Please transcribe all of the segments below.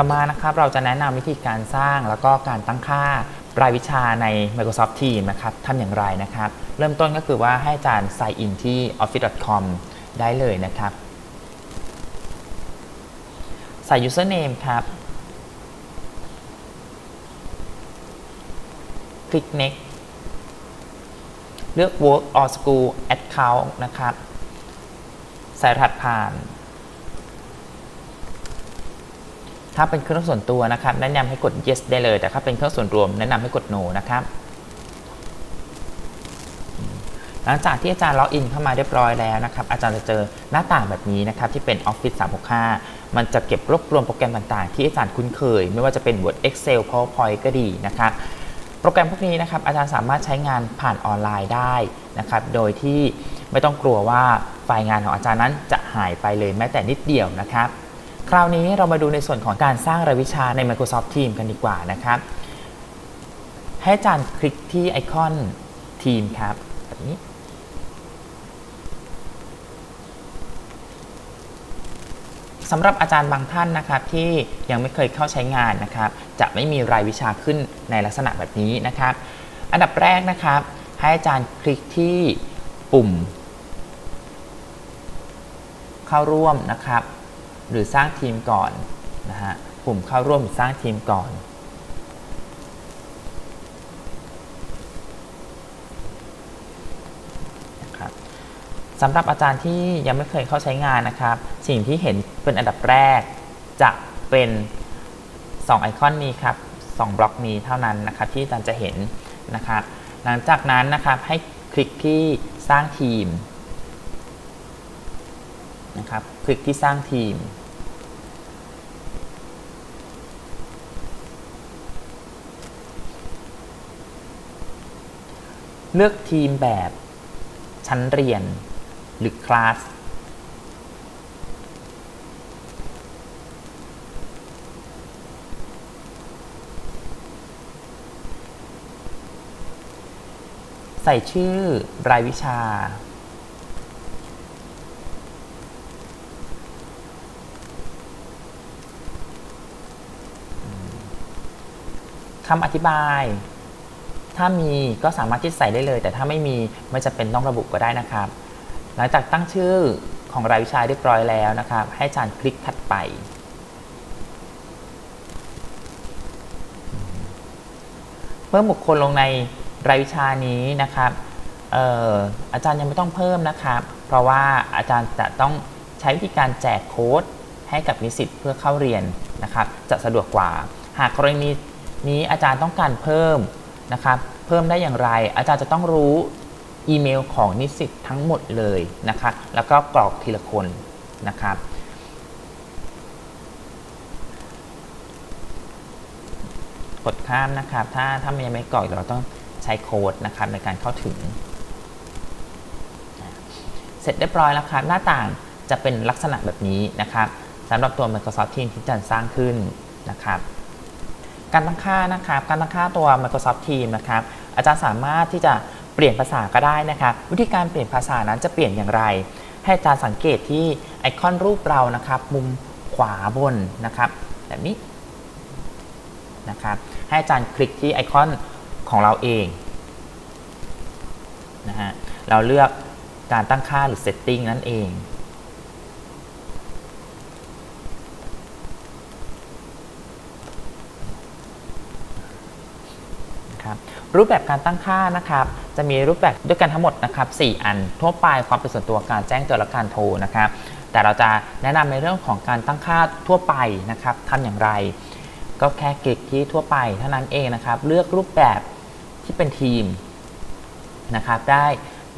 ต่อมานะครับเราจะแนะนำวิธีการสร้างแล้วก็การตั้งค่ารายวิชาใน Microsoft Teams นะครับทำอย่างไรนะครับ เริ่มต้นก็คือว่าให้อาจารย์ sign in ที่ office.com ได้เลยนะครับ ใส่ username ครับ คลิก next เลือก work or school account นะครับ ใส่รหัสผ่าน ถ้าเป็นเครื่องส่วนตัวนะครับ แนะนำให้กด yes ได้เลย แต่ถ้าเป็นเครื่องส่วนรวม แนะนำให้กด no นะครับ หลังจากที่อาจารย์ล็อกอินเข้ามาเรียบร้อยแล้วนะครับ อาจารย์จะเจอหน้าต่างแบบนี้นะครับ ที่เป็น Office 365 มันจะเก็บรวบรวมโปรแกรมต่างๆ ที่อาจารย์คุ้นเคย ไม่ว่าจะเป็น Word Excel PowerPoint ก็ดีนะครับโปรแกรมพวกนี้นะครับอาจารย์สามารถใช้งานผ่านออนไลน์ได้นะครับ โดยที่ไม่ต้องกลัวว่าไฟล์งานของอาจารย์นั้นจะหายไปเลยแม้แต่นิดเดียวนะครับ คราวนี้เรามาดูในส่วนของการสร้างรายวิชาใน Microsoft Teams กันดีกว่านะครับ ให้อาจารย์คลิกที่ไอคอน Team ครับแบบนี้สำหรับอาจารย์บางท่านนะครับที่ยังไม่เคยเข้าใช้งานนะครับ จะไม่มีรายวิชาขึ้นในลักษณะแบบนี้นะครับ อันดับแรกนะครับ ให้อาจารย์คลิกที่ปุ่ม เข้าร่วมนะครับ หรือสร้างทีมก่อนนะฮะปุ่มเข้าร่วมหรือสร้างทีมก่อนนะครับสำหรับอาจารย์ที่ยังไม่เคยเข้าใช้งานนะครับ สิ่งที่เห็นเป็นอันดับแรก จะเป็น 2 ไอคอนนี้ครับ 2 บล็อกนี้เท่านั้นนะครับที่อาจารย์จะเห็นนะครับ หลังจากนั้นนะครับให้คลิกที่สร้างทีม นะครับ คลิกที่สร้างทีม เลือกทีมแบบ ชั้นเรียน หรือคลาสใส่ชื่อรายวิชา คำอธิบาย ถ้ามีก็สามารถที่ใส่ได้เลย แต่ถ้าไม่มีไม่จะเป็นต้องระบุก็ได้นะครับ หลังจากตั้งชื่อของรายวิชาเรียบร้อยแล้วนะครับ ให้อาจารย์คลิกถัดไปเพิ่มบุคคลลงในรายวิชานี้นะครับเอ่ออาจารย์ยังไม่ต้องเพิ่มนะครับ เพราะว่าอาจารย์จะต้องใช้วิธีการแจกโค้ดให้กับนิสิตเพื่อเข้าเรียนนะครับ จะสะดวกกว่า หากกรณี นี้อาจารย์ต้องการเพิ่มนะครับเพิ่มได้อย่างไร อาจารย์จะต้องรู้อีเมลของนิสิตทั้งหมดเลยนะครับแล้วก็กรอกทีละคนนะครับกดข้ามนะครับ ถ้าถ้ามันยังไม่กรอกเดี๋ยวเราต้องใช้โค้ดนะครับในการเข้าถึง เสร็จเรียบร้อยแล้วครับ หน้าต่างจะเป็นลักษณะแบบนี้นะครับสำหรับตัว Microsoft Teams ที่อาจารย์สร้างขึ้นนะครับ การตั้งค่านะครับการตั้งค่าตัว Microsoft Teams นะครับอาจารย์สามารถที่จะเปลี่ยนภาษาก็ได้นะครับวิธีการเปลี่ยนภาษานั้นจะเปลี่ยนอย่างไร ให้อาจารย์สังเกตที่ไอคอนรูปเรานะครับมุมขวาบนนะครับแบบนี้นะครับให้อาจารย์คลิกที่ไอคอนของเราเองนะฮะเราเลือกการตั้งค่าหรือ setting นั่นเอง นะครับ รูปแบบการตั้งค่านะครับ จะมีรูปแบบด้วยกันทั้งหมดนะครับ 4 อัน ทั่วไปความเป็นส่วนตัวการแจ้งเตือนและการโทรนะครับ แต่เราจะแนะนำในเรื่องของการตั้งค่าทั่วไปนะครับทำอย่างไร ก็แค่คลิกที่ทั่วไปเท่านั้นเองนะครับ เลือกรูปแบบที่เป็นทีมนะครับ ได้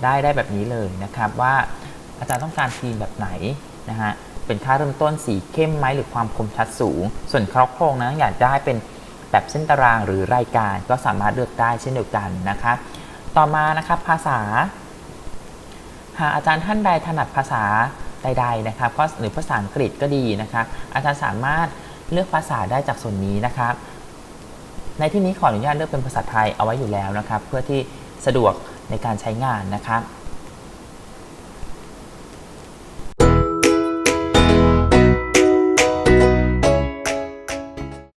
ได้ได้แบบนี้เลยนะครับว่าอาจารย์ต้องการทีมแบบไหนนะฮะเป็นค่าเริ่มต้นสีเข้มไหมหรือความคมชัดสูง ส่วนครอบโครงนะอยากได้เป็น แบบเส้นตารางหรือรายการก็สามารถเลือกได้เช่นเดียวกันนะครับต่อมานะครับภาษา หากอาจารย์ท่านใดถนัดภาษาใดๆนะครับก็หรือภาษาอังกฤษก็ดีนะครับอาจารย์สามารถเลือกภาษาได้จากส่วนนี้นะครับ ในที่นี้ขออนุญาตเลือกเป็นภาษาไทยเอาไว้อยู่แล้วนะครับ เพื่อที่สะดวกในการใช้งานนะครับ